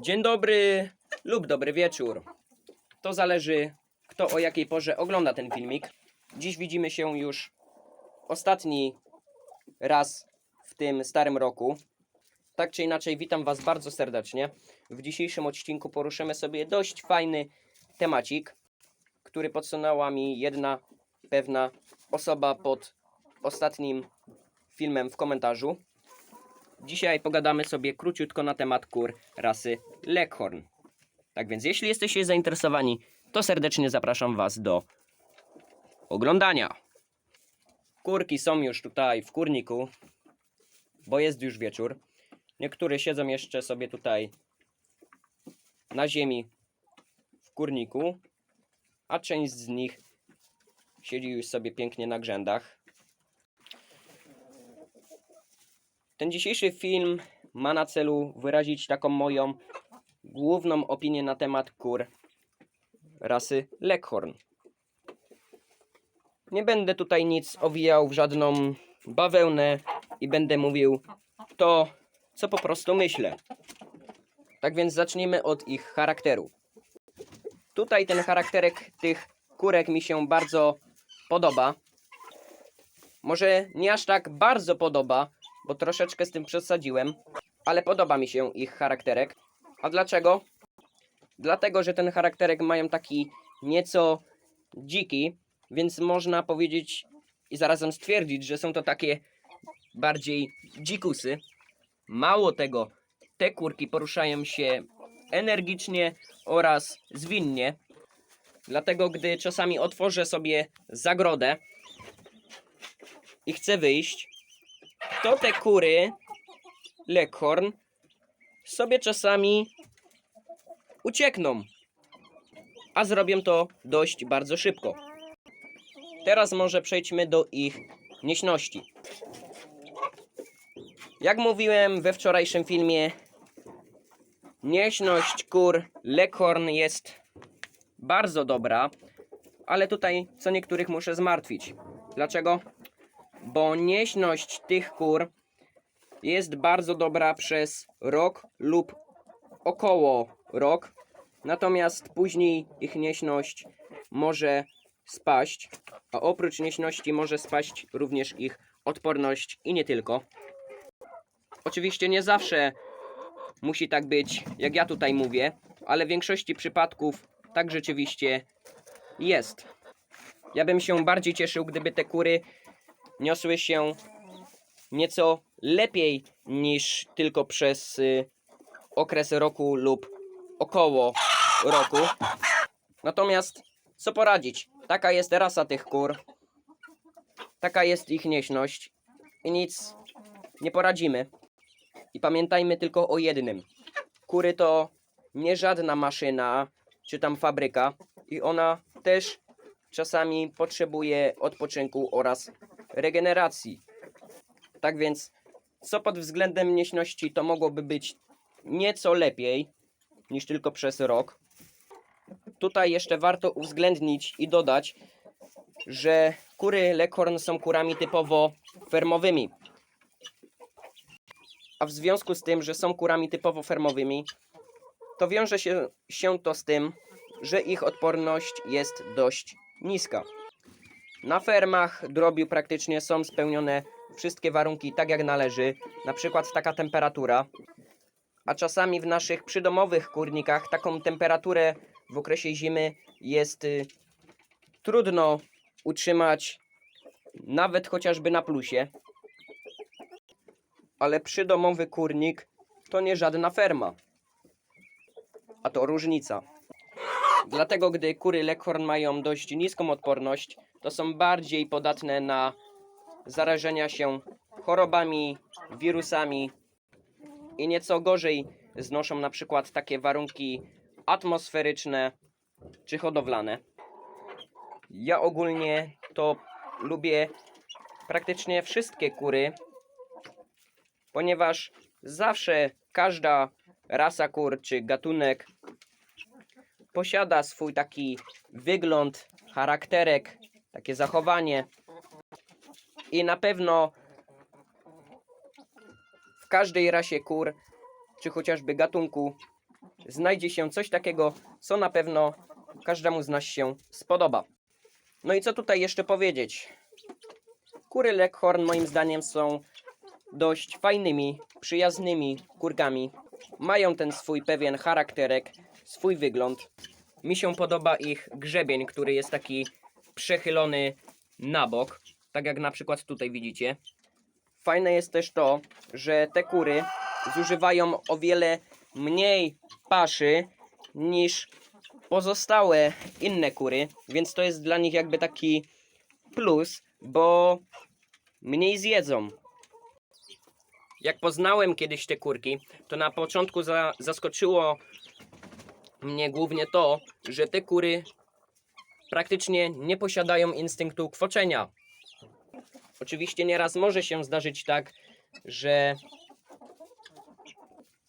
Dzień dobry lub dobry wieczór. To zależy, kto o jakiej porze ogląda ten filmik. Dziś widzimy się już ostatni raz w tym starym roku. Tak czy inaczej, witam Was bardzo serdecznie. W dzisiejszym odcinku poruszymy sobie dość fajny temacik, który podsunęła mi jedna pewna osoba pod ostatnim filmem w komentarzu. Dzisiaj pogadamy sobie króciutko na temat kur rasy Leghorn. Tak więc, jeśli jesteście zainteresowani, to serdecznie zapraszam Was do oglądania. Kurki są już tutaj w kurniku, bo jest już wieczór. Niektóre siedzą jeszcze sobie tutaj na ziemi w kurniku, a część z nich siedzi już sobie pięknie na grzędach. Ten dzisiejszy film ma na celu wyrazić taką moją główną opinię na temat kur rasy Leghorn. Nie będę tutaj nic owijał w żadną bawełnę i będę mówił to, co po prostu myślę. Tak więc zacznijmy od ich charakteru. Tutaj ten charakterek tych kurek mi się bardzo podoba. Może nie aż tak bardzo podoba, bo troszeczkę z tym przesadziłem, ale podoba mi się ich charakterek. A dlaczego? Dlatego, że ten charakterek mają taki nieco dziki, więc można powiedzieć i zarazem stwierdzić, że są to takie bardziej dzikusy. Mało tego, te kurki poruszają się energicznie oraz zwinnie. Dlatego, gdy czasami otworzę sobie zagrodę i chcę wyjść, to te kury Leghorn sobie czasami uciekną, a zrobię to dość bardzo szybko. Teraz może przejdźmy do ich nieśności. Jak mówiłem we wczorajszym filmie, nieśność kur Leghorn jest bardzo dobra, ale tutaj co niektórych muszę zmartwić. Dlaczego? Bo nieśność tych kur jest bardzo dobra przez rok lub około rok. Natomiast później ich nieśność może spaść, a oprócz nieśności może spaść również ich odporność i nie tylko. Oczywiście nie zawsze musi tak być, jak ja tutaj mówię, ale w większości przypadków tak rzeczywiście jest. Ja bym się bardziej cieszył, gdyby te kury niosły się nieco lepiej niż tylko przez y, okres roku lub około roku. Natomiast co poradzić? Taka jest rasa tych kur. Taka jest ich nieśność. I nic nie poradzimy. I pamiętajmy tylko o jednym. Kury to nie żadna maszyna czy tam fabryka. I ona też czasami potrzebuje odpoczynku oraz regeneracji. Tak więc, co pod względem nieśności to mogłoby być nieco lepiej niż tylko przez rok. Tutaj jeszcze warto uwzględnić i dodać, że kury Leghorn są kurami typowo fermowymi. A w związku z tym, że są kurami typowo fermowymi, to wiąże się, się to z tym, że ich odporność jest dość niska. Na fermach drobiu praktycznie są spełnione wszystkie warunki tak jak należy, na przykład taka temperatura, a czasami w naszych przydomowych kurnikach taką temperaturę w okresie zimy jest y, trudno utrzymać nawet chociażby na plusie. Ale przydomowy kurnik to nie żadna ferma. A to różnica. Dlatego, gdy kury Leghorn mają dość niską odporność, to są bardziej podatne na zarażenia się chorobami, wirusami i nieco gorzej znoszą na przykład takie warunki atmosferyczne czy hodowlane. Ja ogólnie to lubię praktycznie wszystkie kury, ponieważ zawsze każda rasa kur czy gatunek posiada swój taki wygląd, charakterek, takie zachowanie. I na pewno w każdej rasie kur, czy chociażby gatunku, znajdzie się coś takiego, co na pewno każdemu z nas się spodoba. No i co tutaj jeszcze powiedzieć? Kury Leghorn moim zdaniem są dość fajnymi, przyjaznymi kurkami. Mają ten swój pewien charakterek, swój wygląd. Mi się podoba ich grzebień, który jest taki przechylony na bok, tak jak na przykład tutaj widzicie. Fajne jest też to, że te kury zużywają o wiele mniej paszy niż pozostałe inne kury, więc to jest dla nich jakby taki plus, bo mniej zjedzą. Jak poznałem kiedyś te kurki, to na początku za, zaskoczyło mnie głównie to, że te kury praktycznie nie posiadają instynktu kwoczenia. Oczywiście nieraz może się zdarzyć tak, że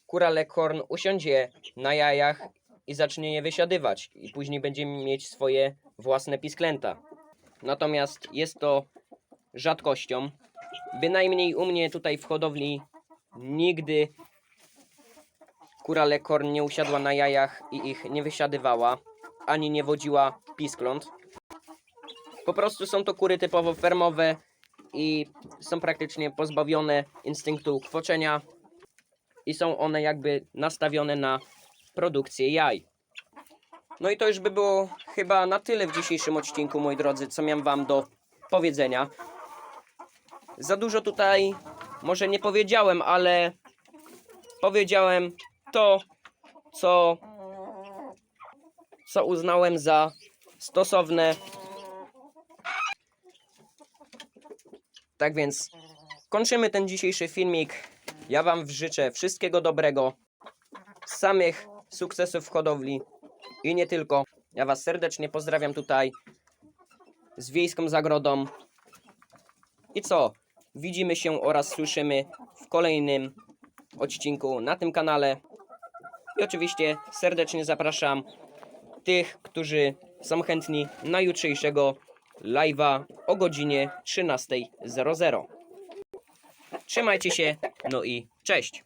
kura leghorn usiądzie na jajach i zacznie je wysiadywać i później będzie mieć swoje własne pisklęta. Natomiast jest to rzadkością. Bynajmniej u mnie tutaj w hodowli nigdy kura leghorn nie usiadła na jajach i ich nie wysiadywała, ani nie wodziła piskląt. Po prostu są to kury typowo fermowe i są praktycznie pozbawione instynktu kwoczenia i są one jakby nastawione na produkcję jaj. No i to już by było chyba na tyle w dzisiejszym odcinku, moi drodzy, co miałem wam do powiedzenia. Za dużo tutaj może nie powiedziałem, ale powiedziałem to, co, co uznałem za stosowne. Tak więc kończymy ten dzisiejszy filmik. Ja Wam życzę wszystkiego dobrego, samych sukcesów w hodowli i nie tylko. Ja Was serdecznie pozdrawiam tutaj z Wiejską Zagrodą. I co? Widzimy się oraz słyszymy w kolejnym odcinku na tym kanale. I oczywiście serdecznie zapraszam tych, którzy są chętni na jutrzejszego live'a o godzinie 13.00. Trzymajcie się, no i cześć!